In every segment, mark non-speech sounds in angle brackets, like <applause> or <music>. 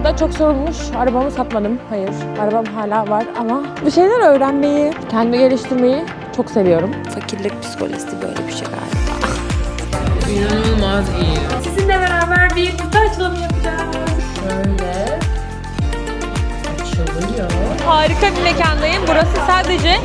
arada çok sorulmuş. Arabamı satmadım. Hayır. Arabam hala var ama bir şeyler öğrenmeyi, kendimi geliştirmeyi çok seviyorum. Fakirlik psikolojisi böyle bir şey galiba. İnanılmaz iyi. Sizinle beraber bir kutu açılımı yapacağız. Açılıyor. Harika bir mekandayım. Burası sadece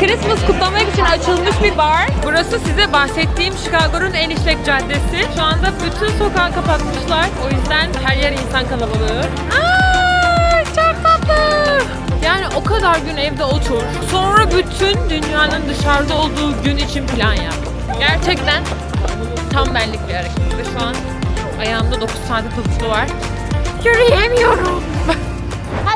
Christmas kutlamak için açılmış bir bar. Burası size bahsettiğim Chicago'nun en işlek caddesi. Şu anda bütün sokağı kapatmışlar. O yüzden her yer insan kalabalığı. Aa, çok tatlı. Yani o kadar gün evde otur. Sonra bütün dünyanın dışarıda olduğu gün için plan yap. Gerçekten tam benlik bir hareket. Şu an ayağımda 9 tane pabuçlu var. Yürüyemiyorum.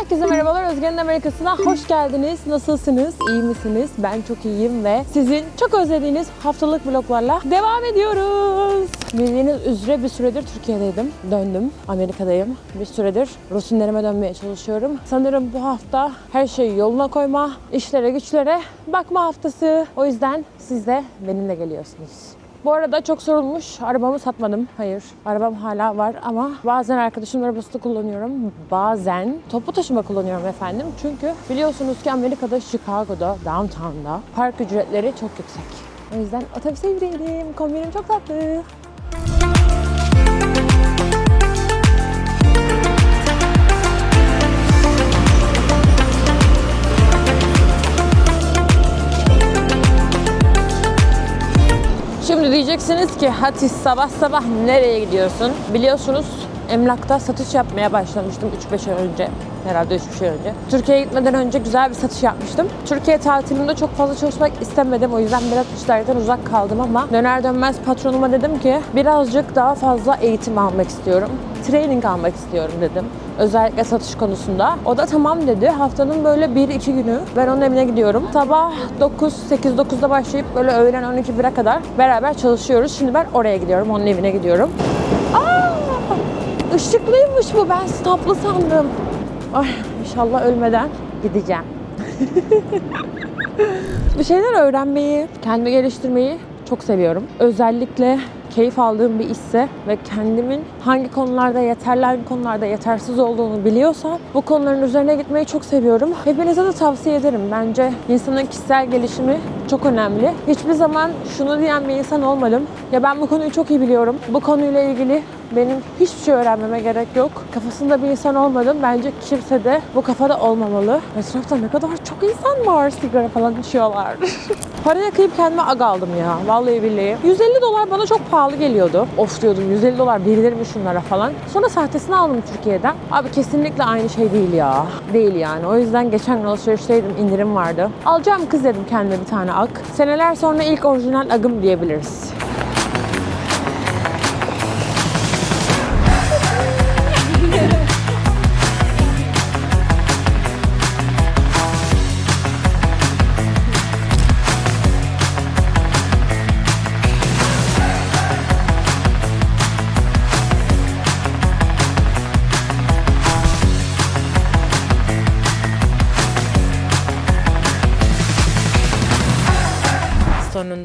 Herkese merhabalar. Özge'nin Amerika'sına hoş geldiniz. Nasılsınız? İyi misiniz? Ben çok iyiyim ve sizin çok özlediğiniz haftalık vloglarla devam ediyoruz. Bildiğiniz üzere bir süredir Türkiye'deydim. Döndüm. Amerika'dayım. Bir süredir rutinlerime dönmeye çalışıyorum. Sanırım bu hafta her şeyi yoluna koyma, işlere güçlere bakma haftası. O yüzden siz de benimle geliyorsunuz. Bu arada çok sorulmuş. Arabamı satmadım. Hayır. Arabam hala var ama bazen arkadaşımın arabasını kullanıyorum. Bazen toplu taşıma kullanıyorum efendim. Çünkü biliyorsunuz ki Amerika'da, Chicago'da, downtown'da park ücretleri çok yüksek. O yüzden otobüse bindim. Kombinim çok tatlı. Diyeceksiniz ki Hatis sabah sabah nereye gidiyorsun? Biliyorsunuz emlakta satış yapmaya başlamıştım 3-5 ay önce. Herhalde 3 ay önce. Türkiye'ye gitmeden önce güzel bir satış yapmıştım. Türkiye tatilimde çok fazla çalışmak istemedim. O yüzden biraz işlerden uzak kaldım ama döner dönmez patronuma dedim ki birazcık daha fazla eğitim almak istiyorum. Training almak istiyorum dedim. Özellikle satış konusunda. O da tamam dedi. Haftanın böyle 1-2 günü ben onun evine gidiyorum. Sabah 9, 8-9'da başlayıp böyle öğlen 12-1'e kadar beraber çalışıyoruz. Şimdi ben oraya gidiyorum. Onun evine gidiyorum. Aa! Işıklıymış bu. Ben stoplu sandım. Ay inşallah ölmeden gideceğim. <laughs> bir şeyler öğrenmeyi, kendimi geliştirmeyi çok seviyorum. Özellikle keyif aldığım bir işse ve kendimin hangi konularda yeterli, hangi konularda yetersiz olduğunu biliyorsam bu konuların üzerine gitmeyi çok seviyorum. Hepinize de tavsiye ederim. Bence insanın kişisel gelişimi çok önemli. Hiçbir zaman şunu diyen bir insan olmadım. Ya ben bu konuyu çok iyi biliyorum. Bu konuyla ilgili benim hiçbir şey öğrenmeme gerek yok. Kafasında bir insan olmadım. Bence kimse de bu kafada olmamalı. Etrafta ne kadar çok insan var sigara falan içiyorlar. <laughs> Paraya kıyıp kendime ag aldım ya. Vallahi billahi. 150 dolar bana çok pahalı geliyordu. Of diyordum 150 dolar verilir mi şunlara falan. Sonra sahtesini aldım Türkiye'den. Abi kesinlikle aynı şey değil ya. Değil yani. O yüzden geçen gün alışverişteydim. indirim vardı. Alacağım kız dedim kendime bir tane ag. Seneler sonra ilk orijinal agım diyebiliriz.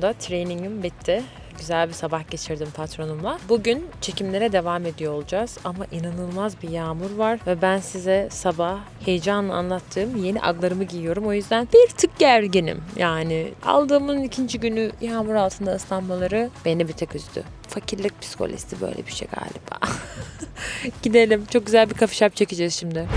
Sonunda trainingim bitti. Güzel bir sabah geçirdim patronumla. Bugün çekimlere devam ediyor olacağız ama inanılmaz bir yağmur var ve ben size sabah heyecanla anlattığım yeni aglarımı giyiyorum. O yüzden bir tık gerginim. Yani aldığımın ikinci günü yağmur altında ıslanmaları beni bir tek üzdü. Fakirlik psikolojisi böyle bir şey galiba. <laughs> Gidelim. Çok güzel bir shop çekeceğiz şimdi.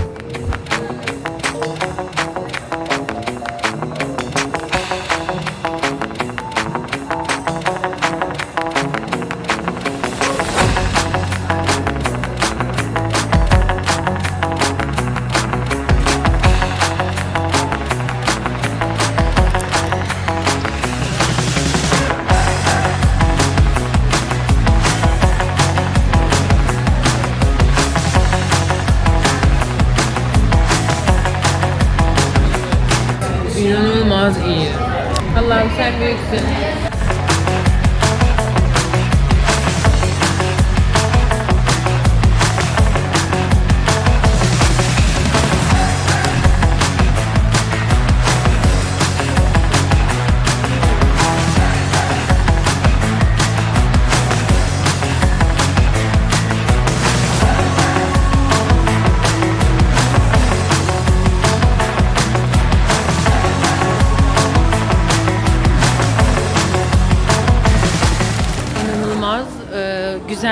İnanılmaz iyi. Allah'ım sen büyüksün.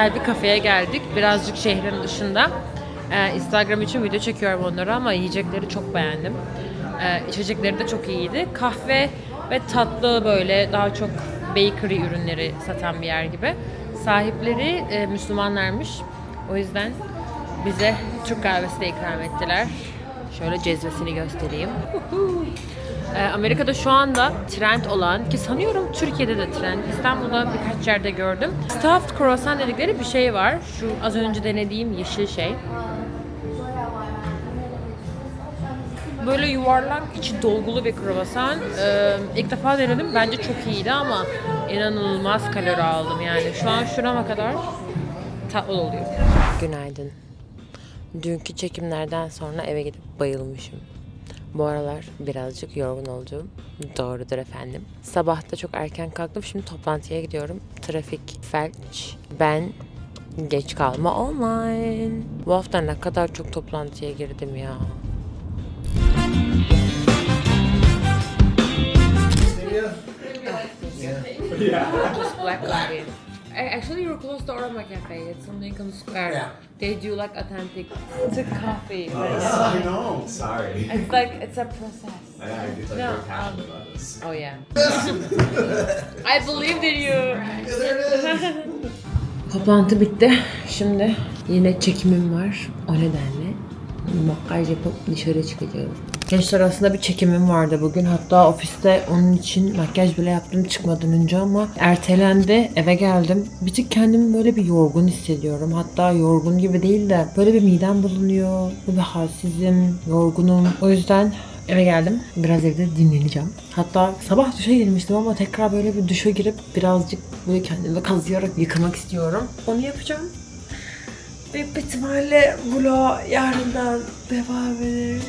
Güzel bir kafeye geldik. Birazcık şehrin dışında. Ee, Instagram için video çekiyorum onları ama yiyecekleri çok beğendim. Ee, içecekleri de çok iyiydi. Kahve ve tatlı böyle daha çok bakery ürünleri satan bir yer gibi. Sahipleri e, Müslümanlarmış. O yüzden bize Türk kahvesi de ikram ettiler. Şöyle cezvesini göstereyim. Ee, Amerika'da şu anda trend olan ki sanıyorum Türkiye'de de trend. İstanbul'da birkaç yerde gördüm. Stuffed croissant dedikleri bir şey var. Şu az önce denediğim yeşil şey. Böyle yuvarlak, içi dolgulu bir kruvasan. Ee, ilk defa denedim. Bence çok iyiydi ama inanılmaz kalori aldım yani. Şu an şurama kadar tatlı oluyor. Günaydın. Dünkü çekimlerden sonra eve gidip bayılmışım. Bu aralar birazcık yorgun olduğum doğrudur efendim. Sabah da çok erken kalktım. Şimdi toplantıya gidiyorum. Trafik, felç, ben geç kalma online. Bu hafta ne kadar çok toplantıya girdim ya. Just black coffee. Actually, you're close to Orama Cafe. It's on Lincoln Square. Yeah. They do like authentic to coffee. I know. Sorry. It's like it's a process. I, I do like No, very passionate about this. Oh yeah. <laughs> I believed in you. <laughs> Toplantı bitti. Şimdi yine çekimim var. O nedenle makyaj yapıp dışarı çıkacağım. Gençler aslında bir çekimim vardı bugün. Hatta ofiste onun için makyaj bile yaptım çıkmadan önce ama ertelendi. Eve geldim. Bir tık kendimi böyle bir yorgun hissediyorum. Hatta yorgun gibi değil de böyle bir midem bulunuyor. Böyle bir halsizim, yorgunum. O yüzden Eve geldim. Biraz evde dinleneceğim. Hatta sabah duşa girmiştim ama tekrar böyle bir duşa girip birazcık böyle kendimi kazıyarak yıkamak istiyorum. Onu yapacağım. Büyük bir ihtimalle vlog yarından devam eder.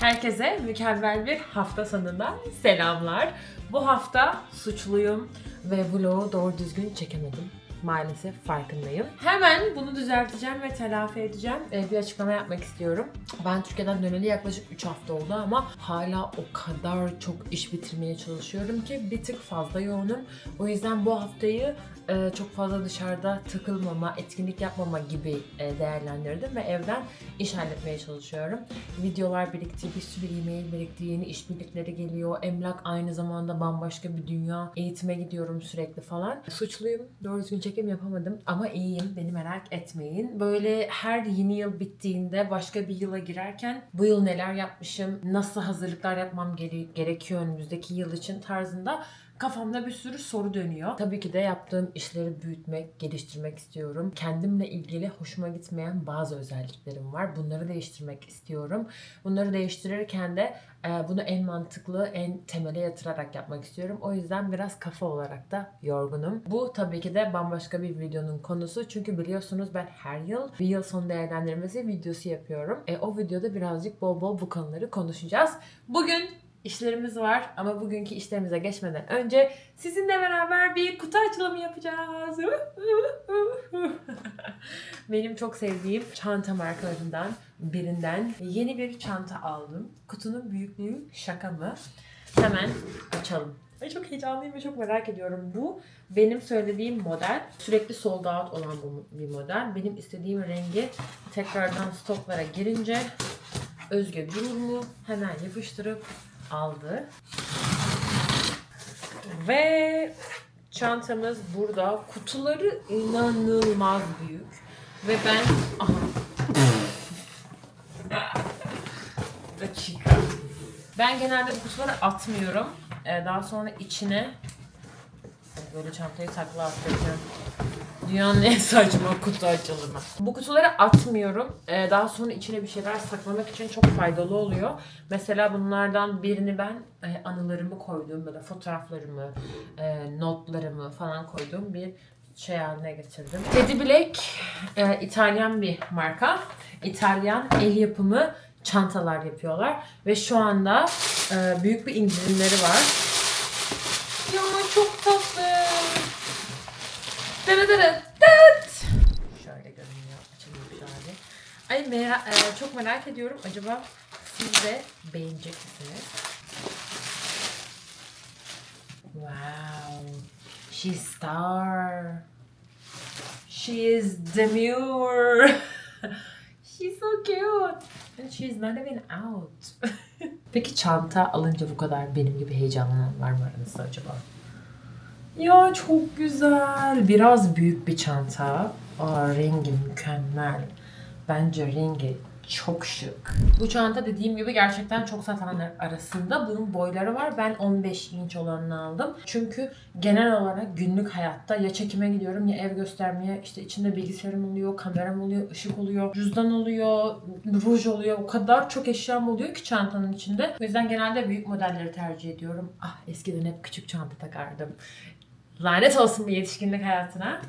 Herkese mükemmel bir hafta sonundan selamlar. Bu hafta suçluyum ve vlogu doğru düzgün çekemedim. Maalesef farkındayım. Hemen bunu düzelteceğim ve telafi edeceğim. Ee, bir açıklama yapmak istiyorum. Ben Türkiye'den döneli yaklaşık 3 hafta oldu ama hala o kadar çok iş bitirmeye çalışıyorum ki bir tık fazla yoğunum. O yüzden bu haftayı e, çok fazla dışarıda takılmama, etkinlik yapmama gibi e, değerlendirdim ve evden iş halletmeye çalışıyorum. Videolar birikti, bir sürü e-mail birikti, yeni işbirlikleri geliyor. Emlak aynı zamanda bambaşka bir dünya. Eğitime gidiyorum sürekli falan. Suçluyum. Doğru düzgün çekim yapamadım ama iyiyim. Beni merak etmeyin. Böyle her yeni yıl bittiğinde başka bir yıla girerken bu yıl neler yapmışım, nasıl hazırlıklar yapmam gere- gerekiyor önümüzdeki yıl için tarzında Kafamda bir sürü soru dönüyor. Tabii ki de yaptığım işleri büyütmek, geliştirmek istiyorum. Kendimle ilgili hoşuma gitmeyen bazı özelliklerim var. Bunları değiştirmek istiyorum. Bunları değiştirirken de e, bunu en mantıklı, en temele yatırarak yapmak istiyorum. O yüzden biraz kafa olarak da yorgunum. Bu tabii ki de bambaşka bir videonun konusu. Çünkü biliyorsunuz ben her yıl bir yıl sonu değerlendirmesi videosu yapıyorum. E, o videoda birazcık bol bol bu konuları konuşacağız. Bugün işlerimiz var ama bugünkü işlerimize geçmeden önce sizinle beraber bir kutu açılımı yapacağız. <laughs> Benim çok sevdiğim çanta markalarından birinden yeni bir çanta aldım. Kutunun büyüklüğü şaka mı? Hemen açalım. Ay çok heyecanlıyım ve çok merak ediyorum. Bu benim söylediğim model. Sürekli sold out olan bu bir model. Benim istediğim rengi tekrardan stoklara girince Özge Durulmu hemen yapıştırıp aldı. Ve çantamız burada. Kutuları inanılmaz büyük. Ve ben... Dakika. Ben genelde bu kutuları atmıyorum. Ee, daha sonra içine böyle çantayı takla attıracağım. Dünyanın en saçma kutu açılımı. Bu kutuları atmıyorum. Ee, daha sonra içine bir şeyler saklamak için çok faydalı oluyor. Mesela bunlardan birini ben e, anılarımı koyduğum böyle fotoğraflarımı, e, notlarımı falan koyduğum bir şey haline getirdim. Teddy Black e, İtalyan bir marka. İtalyan el yapımı çantalar yapıyorlar. Ve şu anda e, büyük bir indirimleri var. Ya çok tatlı. Dırı dırı dıt. Şöyle görünüyor açılmış hali. Ay merak, e, çok merak ediyorum. Acaba siz de beğenecek misiniz? Wow. She's star. She is demure. <laughs> She's so cute. And she's not even out. <laughs> Peki çanta alınca bu kadar benim gibi heyecanlanan var mı aranızda acaba? Ya çok güzel. Biraz büyük bir çanta. Aa, rengi mükemmel. Bence rengi çok şık. Bu çanta dediğim gibi gerçekten çok satanlar arasında. Bunun boyları var. Ben 15 inç olanını aldım. Çünkü genel olarak günlük hayatta ya çekime gidiyorum ya ev göstermeye işte içinde bilgisayarım oluyor, kameram oluyor, ışık oluyor, cüzdan oluyor, ruj oluyor. O kadar çok eşyam oluyor ki çantanın içinde. O yüzden genelde büyük modelleri tercih ediyorum. Ah eskiden hep küçük çanta takardım. Lanet olsun bir yetişkinlik hayatına.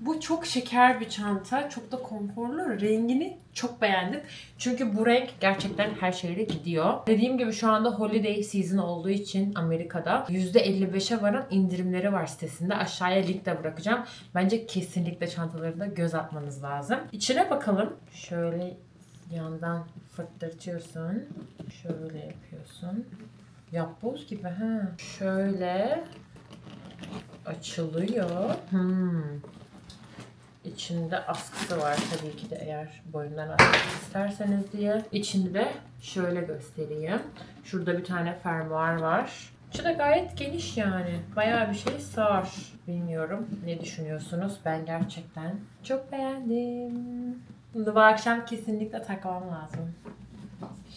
Bu çok şeker bir çanta. Çok da konforlu. Rengini çok beğendim. Çünkü bu renk gerçekten her şeyle gidiyor. Dediğim gibi şu anda holiday season olduğu için Amerika'da %55'e varan indirimleri var sitesinde. Aşağıya link de bırakacağım. Bence kesinlikle çantalarında göz atmanız lazım. İçine bakalım. Şöyle yandan fırtlatıyorsun. Şöyle yapıyorsun. Yapboz gibi ha. Şöyle açılıyor. Hmm. İçinde askısı var tabii ki de eğer boyundan asmak isterseniz diye. İçinde de şöyle göstereyim. Şurada bir tane fermuar var. İçi de gayet geniş yani. Bayağı bir şey sığar. Bilmiyorum ne düşünüyorsunuz? Ben gerçekten çok beğendim. Bunu bu akşam kesinlikle takmam lazım.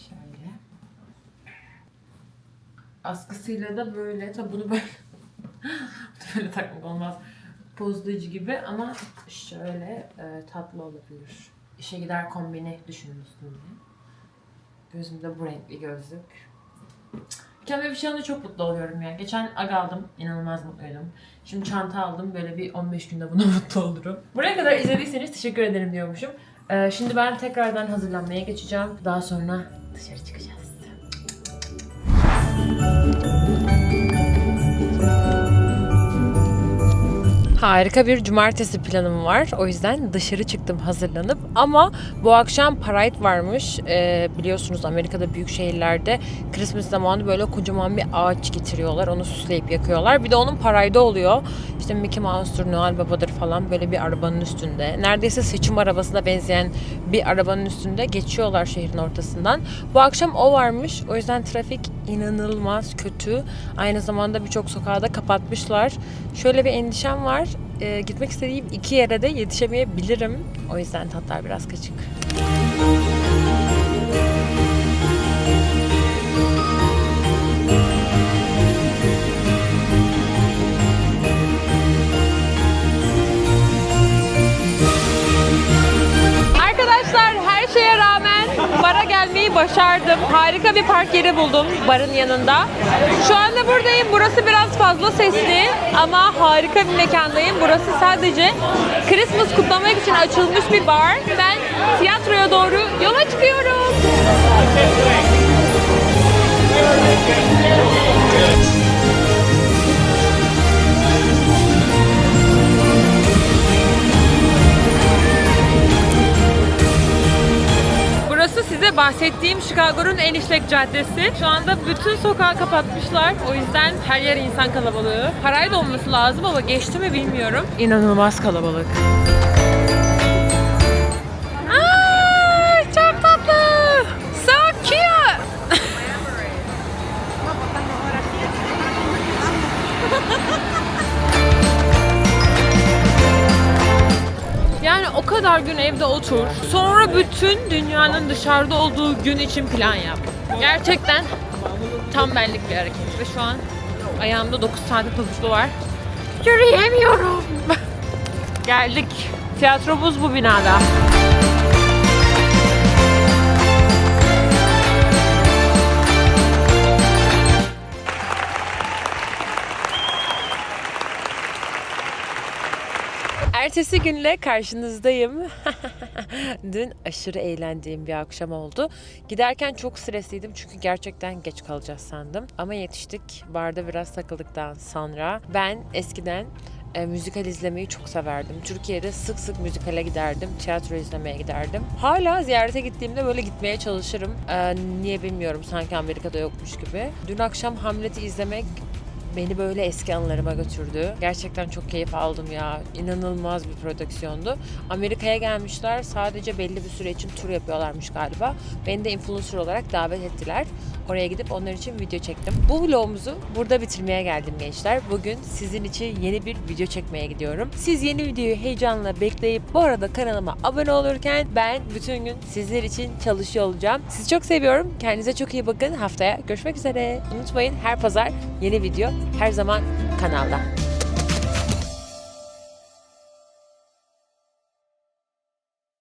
Şöyle. Askısıyla da böyle. Tabi bunu böyle <laughs> <laughs> böyle takmak olmaz. Pozlayıcı gibi ama şöyle e, tatlı olabilir. İşe gider kombini düşünün üstünde. Gözümde bu renkli gözlük. Kendime bir şey alınca çok mutlu oluyorum ya. Geçen ag aldım. inanılmaz mutluydum. Şimdi çanta aldım. Böyle bir 15 günde buna <laughs> mutlu olurum. Buraya kadar izlediyseniz teşekkür ederim diyormuşum. Ee, şimdi ben tekrardan hazırlanmaya geçeceğim. Daha sonra dışarı çıkacağız. Harika bir cumartesi planım var. O yüzden dışarı çıktım hazırlanıp. Ama bu akşam Pride varmış. Ee, biliyorsunuz Amerika'da büyük şehirlerde Christmas zamanı böyle kocaman bir ağaç getiriyorlar. Onu süsleyip yakıyorlar. Bir de onun Pride'ı oluyor. İşte Mickey Mouse'dur, Noel Baba'dır falan böyle bir arabanın üstünde. Neredeyse seçim arabasına benzeyen bir arabanın üstünde geçiyorlar şehrin ortasından. Bu akşam o varmış. O yüzden trafik inanılmaz kötü. Aynı zamanda birçok sokağı da kapatmışlar. Şöyle bir endişem var. Ee, gitmek istediğim iki yere de yetişemeyebilirim. O yüzden tatlar biraz kaçık. Başardım. Harika bir park yeri buldum barın yanında. Şu anda buradayım. Burası biraz fazla sesli ama harika bir mekandayım. Burası sadece Christmas kutlamak için açılmış bir bar. Ben tiyatroya doğru yola çıkıyorum. Bahsettiğim Chicago'nun en işlek caddesi. Şu anda bütün sokağı kapatmışlar. O yüzden her yer insan kalabalığı. Parayla olması lazım ama geçti mi bilmiyorum. İnanılmaz kalabalık. Kadar gün evde otur. Sonra bütün dünyanın dışarıda olduğu gün için plan yap. Gerçekten tam benlik bir hareket. Ve şu an ayağımda 9 tane pabuçlu var. Yürüyemiyorum. <laughs> Geldik. Tiyatromuz bu binada. Ertesi günle karşınızdayım. <laughs> Dün aşırı eğlendiğim bir akşam oldu. Giderken çok stresliydim çünkü gerçekten geç kalacağız sandım. Ama yetiştik. Barda biraz takıldıktan sonra ben eskiden e, müzikal izlemeyi çok severdim. Türkiye'de sık sık müzikale giderdim, tiyatro izlemeye giderdim. Hala ziyarete gittiğimde böyle gitmeye çalışırım. E, niye bilmiyorum sanki Amerika'da yokmuş gibi. Dün akşam Hamlet'i izlemek beni böyle eski anılarıma götürdü. Gerçekten çok keyif aldım ya. İnanılmaz bir prodüksiyondu. Amerika'ya gelmişler. Sadece belli bir süre için tur yapıyorlarmış galiba. Beni de influencer olarak davet ettiler. Oraya gidip onlar için video çektim. Bu vlogumuzu burada bitirmeye geldim gençler. Bugün sizin için yeni bir video çekmeye gidiyorum. Siz yeni videoyu heyecanla bekleyip bu arada kanalıma abone olurken ben bütün gün sizler için çalışıyor olacağım. Sizi çok seviyorum. Kendinize çok iyi bakın. Haftaya görüşmek üzere. Unutmayın her pazar yeni video her zaman kanalda.